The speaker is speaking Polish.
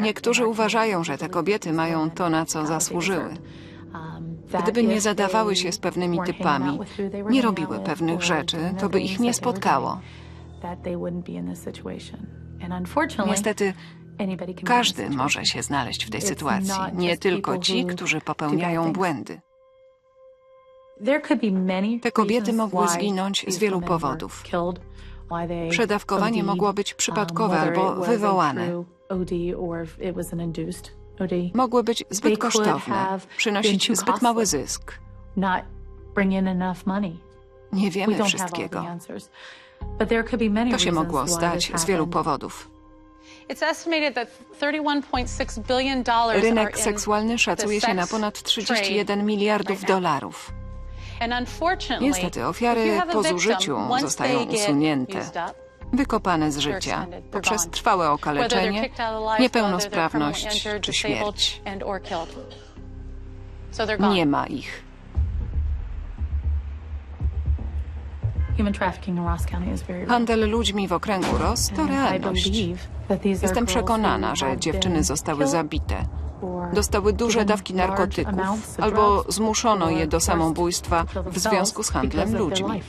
Niektórzy uważają, że te kobiety mają to, na co zasłużyły. Gdyby nie zadawały się z pewnymi typami, nie robiły pewnych rzeczy, to by ich nie spotkało. Niestety, każdy może się znaleźć w tej sytuacji, nie tylko ci, którzy popełniają błędy. Te kobiety mogły zginąć z wielu powodów. Przedawkowanie mogło być przypadkowe albo wywołane. Mogły być zbyt kosztowne, przynosić zbyt mały zysk. Nie wiemy wszystkiego. To się mogło stać z wielu powodów. Rynek seksualny szacuje się na ponad 31 miliardów dolarów. Niestety ofiary po zużyciu zostają usunięte, wykopane z życia poprzez trwałe okaleczenie, niepełnosprawność czy śmierć. Nie ma ich. Handel ludźmi w okręgu Ross to realność. Jestem przekonana, że dziewczyny zostały zabite. Dostały duże dawki narkotyków albo zmuszono je do samobójstwa w związku z handlem ludźmi.